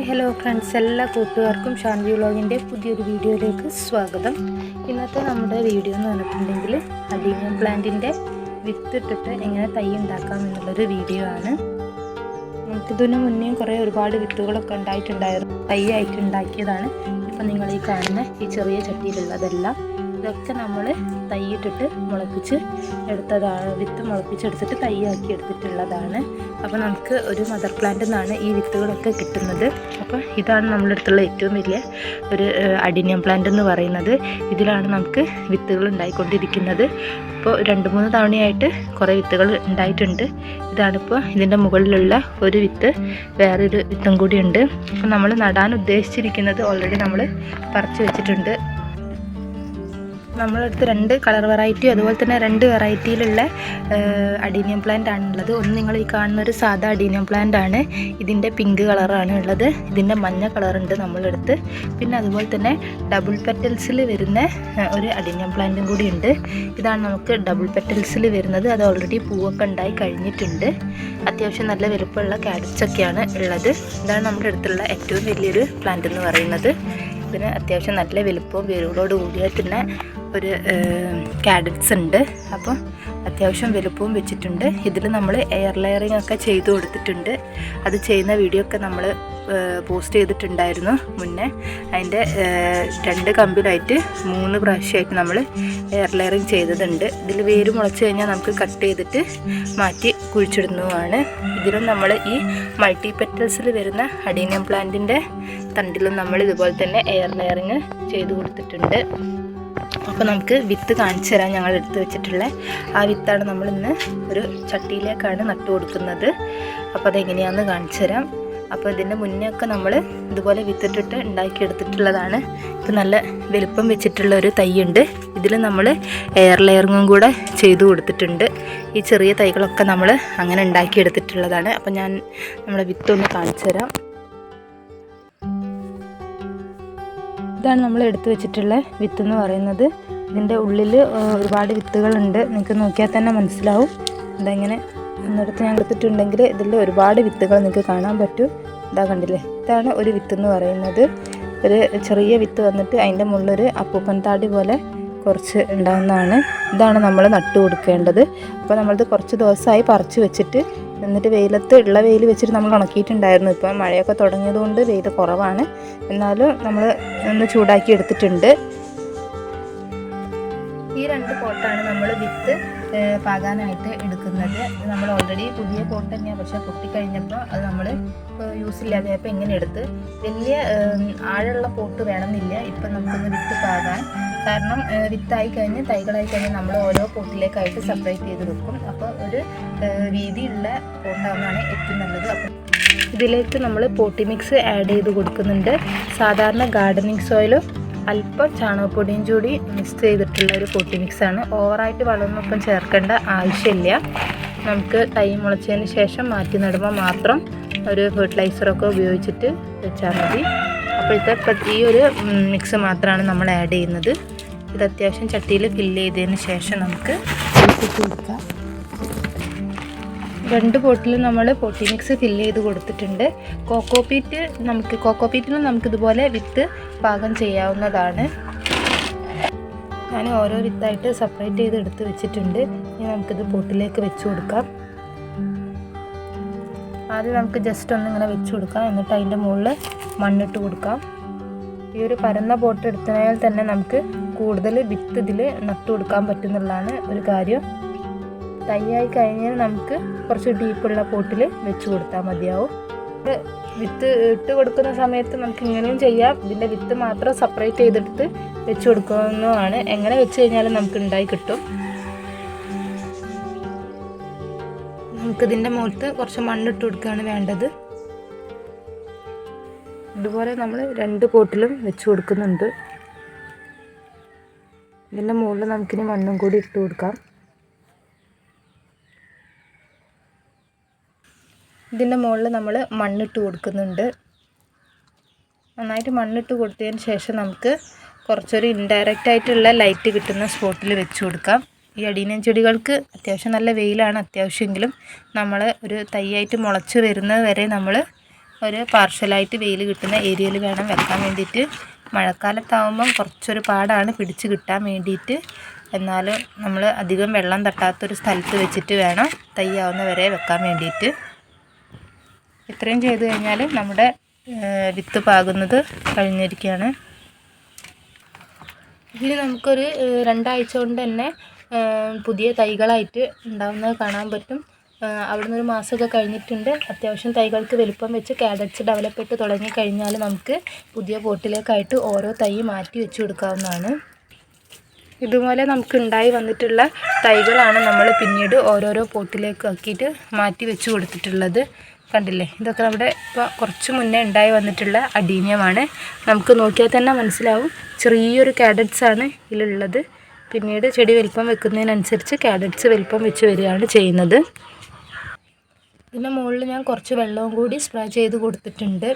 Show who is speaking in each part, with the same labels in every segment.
Speaker 1: Hi hello friends എല്ലാ കൂട്ടുകാർക്കും ഷാൻവി വ്ളോഗിന്റെ പുതിയൊരു വീഡിയോയിലേക്ക് സ്വാഗതം. ഇന്നത്തെ നമ്മുടെ വീഡിയോ എന്ന് പറഞ്ഞിട്ടുണ്ടെങ്കിൽ അഡീനിയം പ്ലാന്റിന്റെ വിത്തിട്ടിട്ട് എങ്ങനെ തൈ ഉണ്ടാക്കാം എന്നുള്ളൊരു വീഡിയോ ആണ്. നമുക്കിതിന് മുന്നേ കുറേ ഒരുപാട് വിത്തുകളൊക്കെ ഉണ്ടായിട്ടുണ്ടായിരുന്നു തൈ ആയിട്ട് ഉണ്ടാക്കിയതാണ്. ഇപ്പം നിങ്ങൾ ഈ കാണുന്ന ഈ ചെറിയ ചട്ടിയിലുള്ളതെല്ലാം ഇതൊക്കെ നമ്മൾ തൈയിട്ടിട്ട് മുളപ്പിച്ച് എടുത്തതാണ് വിത്ത് മുളപ്പിച്ചെടുത്തിട്ട് തൈയാക്കി എടുത്തിട്ടുള്ളതാണ്. അപ്പോൾ നമുക്ക് ഒരു മദർ പ്ലാന്റിൽ നിന്നാണ് ഈ വിത്തുകളൊക്കെ കിട്ടുന്നത്. അപ്പോൾ ഇതാണ് നമ്മുടെ അടുത്തുള്ള ഏറ്റവും വലിയ ഒരു അഡിനിയം പ്ലാന്റ് എന്ന് പറയുന്നത്. ഇതിലാണ് നമുക്ക് വിത്തുകൾ ഉണ്ടായിക്കൊണ്ടിരിക്കുന്നത്. ഇപ്പോൾ രണ്ട് മൂന്ന് തവണയായിട്ട് കുറേ വിത്തുകൾ ഉണ്ടായിട്ടുണ്ട്. ഇതാണിപ്പോൾ ഇതിന്റെ മുകളിലുള്ള ഒരു വിത്ത് വേറൊരു വിത്തും കൂടിയുണ്ട് അപ്പോൾ നമ്മൾ നടാൻ ഉദ്ദേശിച്ചിരിക്കുന്നത് ഓൾറെഡി നമ്മൾ പറിച്ചു വെച്ചിട്ടുണ്ട്. നമ്മളടുത്ത് രണ്ട് കളർ വെറൈറ്റി അതുപോലെ തന്നെ രണ്ട് വെറൈറ്റിയിലുള്ള അഡീനിയം പ്ലാന്റ് ആണുള്ളത്. ഒന്ന് നിങ്ങൾ ഈ കാണുന്ന ഒരു സാധാ അഡീനിയം പ്ലാന്റ് ആണ്. ഇതിന്റെ പിങ്ക് കളറാണ് ഉള്ളത്. ഇതിന്റെ മഞ്ഞ കളറുണ്ട് നമ്മളെടുത്ത്. പിന്നെ അതുപോലെ തന്നെ ഡബിൾ പെറ്റൽസിൽ വരുന്ന ഒരു അഡീനിയം പ്ലാന്റും കൂടി ഉണ്ട്. ഇതാണ് നമുക്ക് ഡബിൾ പെറ്റൽസിൽ വരുന്നത്. അത് ഓൾറെഡി പൂവൊക്കെ ഉണ്ടായി കഴിഞ്ഞിട്ടുണ്ട്. അത്യാവശ്യം നല്ല വലുപ്പമുള്ള ക്യാരറ്റ്സ് ഒക്കെയാണ് ഉള്ളത്. ഇതാണ് നമ്മുടെ അടുത്തുള്ള ഏറ്റവും വലിയൊരു പ്ലാന്റ് എന്ന് പറയുന്നത്. ഇതിന് അത്യാവശ്യം നല്ല വലുപ്പവും വേരുകളോട് കൂടിയ തന്നെ ഒരു കാഡറ്റ്സ് ഉണ്ട്. അപ്പോൾ അത്യാവശ്യം വലുപ്പവും വെച്ചിട്ടുണ്ട്. ഇതിൽ നമ്മൾ എയർ ലെയറിങ് ഒക്കെ ചെയ്ത് കൊടുത്തിട്ടുണ്ട്. അത് ചെയ്യുന്ന വീഡിയോ ഒക്കെ നമ്മൾ പോസ്റ്റ് ചെയ്തിട്ടുണ്ടായിരുന്നു മുന്നേ. അതിന്റെ രണ്ട് കമ്പിലായിട്ട് മൂന്ന് പ്രാവശ്യമായിട്ട് നമ്മൾ എയർ ലെയറിങ് ചെയ്തതുണ്ട്. ഇതിൽ വേര് മുളച്ച് കഴിഞ്ഞാൽ നമുക്ക് കട്ട് ചെയ്തിട്ട് മാറ്റി കുഴിച്ചിടുന്നതുമാണ്. ഇതിലും നമ്മൾ ഈ മൾട്ടി പെറ്റൽസിൽ വരുന്ന അഡീനിയം പ്ലാന്റിന്റെ തണ്ടിലും നമ്മൾ ഇതുപോലെ തന്നെ എയർ ലെയറിങ് ചെയ്ത് കൊടുത്തിട്ടുണ്ട്. അപ്പോൾ നമുക്ക് വിത്ത് കാണിച്ചു തരാം ഞങ്ങൾ എടുത്ത് വെച്ചിട്ടുള്ള. ആ വിത്താണ് നമ്മൾ ഇന്ന് ഒരു ചട്ടിയിലേക്കാണ് നട്ടു കൊടുക്കുന്നത്. അപ്പോൾ അതെങ്ങനെയാണെന്ന് കാണിച്ചു തരാം. അപ്പോൾ ഇതിന്റെ മുന്നേ ഒക്കെ നമ്മൾ ഇതുപോലെ വിത്തിട്ടിട്ട് ഉണ്ടാക്കിയെടുത്തിട്ടുള്ളതാണ്. ഇപ്പോൾ നല്ല വലുപ്പം വെച്ചിട്ടുള്ള ഒരു തൈയുണ്ട്. ഇതിൽ നമ്മൾ എയർ ലെയറിങ്ങും കൂടെ ചെയ്തു കൊടുത്തിട്ടുണ്ട്. ഈ ചെറിയ തൈകളൊക്കെ നമ്മൾ അങ്ങനെ ഉണ്ടാക്കിയെടുത്തിട്ടുള്ളതാണ്. അപ്പോൾ ഞാൻ നമ്മുടെ വിത്തൊന്ന് കാണിച്ചു തരാം. ഇതാണ് നമ്മൾ എടുത്തു വെച്ചിട്ടുള്ള വിത്ത് എന്ന് പറയുന്നത്. ഇതിന്റെ ഉള്ളിൽ ഒരുപാട് വിത്തുകളുണ്ട്. നിങ്ങൾക്ക് നോക്കിയാൽ തന്നെ മനസ്സിലാവും. ഇതെങ്ങനെ? ഒന്നിടത്ത് ഞാൻ എടുത്തിട്ടുണ്ടെങ്കിൽ ഇതിൽ ഒരുപാട് വിത്തുകൾ നിങ്ങൾക്ക് കാണാൻ പറ്റും. ഇതാ കണ്ടില്ലേ? ഇതാണ് ഒരു വിത്ത് എന്ന് പറയുന്നത്. ഒരു ചെറിയ വിത്ത് വന്നിട്ട് അതിന്റെ മുകളിലൊരു അപ്പൂപ്പൻ താടി പോലെ കുറച്ച് ഉണ്ടാകുന്നതാണ് ഇതാണ് നമ്മൾ നട്ടു കൊടുക്കേണ്ടത്. അപ്പോൾ നമ്മളത് കുറച്ച് ദിവസമായി പറിച്ച് വെച്ചിട്ട് എന്നിട്ട് വെയിലത്ത് ഉള്ള വെയിൽ വെച്ചിട്ട് നമ്മൾ ഉണക്കിയിട്ടുണ്ടായിരുന്നു. ഇപ്പം മഴയൊക്കെ തുടങ്ങിയതുകൊണ്ട് വെയിൽ കുറവാണ്. എന്നാലും നമ്മൾ ഒന്ന് ചൂടാക്കി എടുത്തിട്ടുണ്ട്. ഈ രണ്ട് പോട്ടാണ് നമ്മൾ വിത്ത് പാകാനായിട്ട് എടുക്കുന്നത്. നമ്മൾ ഓൾറെഡി പുതിയ കോട്ട് തന്നെയാണ് പക്ഷെ പൊട്ടിക്കഴിഞ്ഞപ്പോൾ അത് നമ്മൾ യൂസ് ഇല്ലാതെയപ്പോൾ ഇങ്ങനെ എടുത്ത് വലിയ ആഴമുള്ള പോട്ട് വേണമെന്നില്ല. ഇപ്പം നമുക്കൊന്ന് വിത്ത് പാകാൻ. കാരണം വിത്തായി കഴിഞ്ഞ് തൈകളായി കഴിഞ്ഞ് നമ്മൾ ഓരോ പോട്ടിലേക്കായിട്ട് സെപ്പറേറ്റ് ചെയ്ത് വെക്കും. അപ്പോൾ ഒരു വീതിയുള്ള പോട്ടാവുന്നതാണ് ഏറ്റവും നല്ലത്. അപ്പം ഇതിലേക്ക് നമ്മൾ പോട്ടി മിക്സ് ആഡ് ചെയ്ത് കൊടുക്കുന്നുണ്ട്. സാധാരണ ഗാർഡനിങ് സോയിലും അല്പം ചാണകപ്പൊടിയും കൂടി മിക്സ് ചെയ്തിട്ടുള്ള ഒരു പൊട്ടി മിക്സാണ് ഓവറായിട്ട് വളമൊന്നും ചേർക്കേണ്ട ആവശ്യമില്ല. നമുക്ക് തൈ മുളച്ചതിന് ശേഷം മാറ്റി നടുമ്പോൾ മാത്രം ഒരു ഫെർട്ടിലൈസറൊക്കെ ഉപയോഗിച്ചിട്ട് വെച്ചാൽ മതി. അപ്പോഴത്തെ ഈ ഒരു മിക്സ് മാത്രമാണ് നമ്മൾ ആഡ് ചെയ്യുന്നത്. ഇത് അത്യാവശ്യം ചട്ടിയിൽ ഫില്ല് ചെയ്തതിന് ശേഷം നമുക്ക് കൊടുക്കാം രണ്ട് ബോട്ടിലും നമ്മൾ പൊട്ടി മിക്സ് ഫില്ല് ചെയ്ത് കൊടുത്തിട്ടുണ്ട്. കോക്കോ പീറ്റ് നമുക്ക് കോക്കോ കോക്കോപീറ്റിലും നമുക്കിതുപോലെ വിത്ത് പാകം ചെയ്യാവുന്നതാണ്. ഞാൻ ഓരോ വിത്തായിട്ട് സെപ്പറേറ്റ് ചെയ്ത് എടുത്ത് വെച്ചിട്ടുണ്ട്. ഇനി നമുക്കിത് പൊട്ടിലേക്ക് വെച്ച് കൊടുക്കാം. ആദ്യം നമുക്ക് ജസ്റ്റ് ഒന്ന് ഇങ്ങനെ വെച്ച് കൊടുക്കാം. എന്നിട്ട് അതിന്റെ മുകളിൽ മണ്ണിട്ട് കൊടുക്കാം. ഈ ഒരു പരന്ന പോട്ട് എടുത്തതിനാൽ തന്നെ നമുക്ക് കൂടുതൽ വിത്ത് ഇതിൽ നട്ടു കൊടുക്കാൻ പറ്റുന്നുള്ളതാണ് ഒരു കാര്യം. തൈയായി കഴിഞ്ഞാൽ നമുക്ക് കുറച്ച് ഡീപ്പുള്ള പോട്ടിൽ വെച്ച് കൊടുത്താൽ മതിയാവും. വിത്ത് ഇട്ട് കൊടുക്കുന്ന സമയത്ത് നമുക്ക് ഇങ്ങനെയും ചെയ്യാം. ഇതിന്റെ വിത്ത് മാത്രം സെപ്പറേറ്റ് ചെയ്തെടുത്ത് വെച്ച് കൊടുക്കുന്നതാണ്. എങ്ങനെ വെച്ച് കഴിഞ്ഞാലും നമുക്ക് ഉണ്ടായി കിട്ടും. നമുക്കിതിന്റെ മുഖത്ത് കുറച്ച് മണ്ണിട്ട് കൊടുക്കുകയാണ് വേണ്ടത്. ഇതുപോലെ നമ്മൾ രണ്ട് പോട്ടിലും വെച്ച് കൊടുക്കുന്നുണ്ട്. ഇതിന്റെ മുകളിൽ നമുക്കിനി മണ്ണും കൂടി ഇട്ട് കൊടുക്കാം. ഇതിന്റെ മുകളിൽ നമ്മൾ മണ്ണിട്ട് കൊടുക്കുന്നുണ്ട്. നന്നായിട്ട് മണ്ണിട്ട് കൊടുത്തതിന് ശേഷം നമുക്ക് കുറച്ചൊരു ഇൻഡയറക്റ്റ് ആയിട്ടുള്ള ലൈറ്റ് കിട്ടുന്ന സ്പോട്ടിൽ വെച്ച് കൊടുക്കാം. ഈ അടീനൻ ചെടികൾക്ക് അത്യാവശ്യം നല്ല വെയിലാണ്. അത്യാവശ്യമെങ്കിലും നമ്മൾ ഒരു തൈയായിട്ട് മുളച്ച് വരുന്നത് വരെ നമ്മൾ ഒരു പാർഷ്യലായിട്ട് വെയിൽ കിട്ടുന്ന ഏരിയയിൽ വേണം വെക്കാൻ വേണ്ടിയിട്ട്. മഴക്കാലത്താവുമ്പം കുറച്ചൊരു പാടാണ് പിടിച്ച് കിട്ടാൻ വേണ്ടിയിട്ട്. എന്നാലും നമ്മൾ അധികം വെള്ളം തട്ടാത്തൊരു സ്ഥലത്ത് വെച്ചിട്ട് വേണം തയ്യാവുന്ന വരെ വെക്കാൻ വേണ്ടിയിട്ട്. ഇത്രയും ചെയ്ത് കഴിഞ്ഞാൽ നമ്മുടെ വിത്ത് പാകുന്നത് കഴിഞ്ഞിരിക്കുകയാണ്. ഇതിൽ നമുക്കൊരു രണ്ടാഴ്ച കൊണ്ട് തന്നെ പുതിയ തൈകളായിട്ട് ഉണ്ടാകുന്നത് കാണാൻ പറ്റും. അവിടുന്ന് ഒരു മാസമൊക്കെ കഴിഞ്ഞിട്ടുണ്ട്. അത്യാവശ്യം തൈകൾക്ക് വലുപ്പം വെച്ച് കാഡറ്റ്സ് ഡെവലപ്പ് ചെയ്ത് തുടങ്ങി കഴിഞ്ഞാൽ നമുക്ക് പുതിയ പോട്ടിലേക്കായിട്ട് ഓരോ തൈ മാറ്റി വെച്ച് കൊടുക്കാവുന്നതാണ്. ഇതുപോലെ നമുക്ക് ഉണ്ടായി വന്നിട്ടുള്ള തൈകളാണ് നമ്മൾ പിന്നീട് ഓരോരോ പോട്ടിലേക്ക് ആക്കിയിട്ട് മാറ്റി വെച്ച് കൊടുത്തിട്ടുള്ളത്. കണ്ടില്ലേ? ഇതൊക്കെ നമ്മുടെ ഇപ്പോൾ കുറച്ച് മുന്നേ ഉണ്ടായി വന്നിട്ടുള്ള അഡീനിയമാണ് നമുക്ക് നോക്കിയാൽ തന്നെ മനസ്സിലാവും. ചെറിയൊരു കാഡറ്റ്സ് ആണ് ഇതിലുള്ളത്. പിന്നീട് ചെടി വലിപ്പം വെക്കുന്നതിനനുസരിച്ച് കാഡറ്റ്സ് വലിപ്പം വെച്ച് വരികയാണ് ചെയ്യുന്നത്. ഇതിന്റെ മുകളിൽ ഞാൻ കുറച്ച് വെള്ളവും കൂടി സ്പ്രേ ചെയ്ത് കൊടുത്തിട്ടുണ്ട്.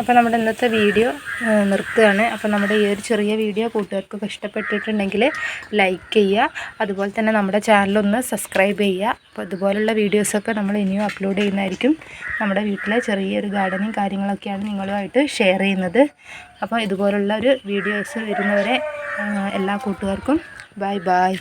Speaker 1: അപ്പോൾ നമ്മുടെ ഇന്നത്തെ വീഡിയോ നിർത്തുകയാണ്. അപ്പോൾ നമ്മുടെ ഈ ഒരു ചെറിയ വീഡിയോ കൂട്ടുകാർക്കൊക്കെ ഇഷ്ടപ്പെട്ടിട്ടുണ്ടെങ്കിൽ ലൈക്ക് ചെയ്യുക. അതുപോലെ തന്നെ നമ്മുടെ ചാനലൊന്ന് സബ്സ്ക്രൈബ് ചെയ്യുക. അപ്പോൾ ഇതുപോലുള്ള വീഡിയോസൊക്കെ നമ്മൾ ഇനിയും അപ്ലോഡ് ചെയ്യുന്നതായിരിക്കും. നമ്മുടെ വീട്ടിലെ ചെറിയൊരു ഗാർഡനിങ് കാര്യങ്ങളൊക്കെയാണ് നിങ്ങളുമായിട്ട് ഷെയർ ചെയ്യുന്നത്. അപ്പോൾ ഇതുപോലുള്ള ഒരു വീഡിയോസ് വരുന്നവരെ എല്ലാ കൂട്ടുകാർക്കും ബൈ ബൈ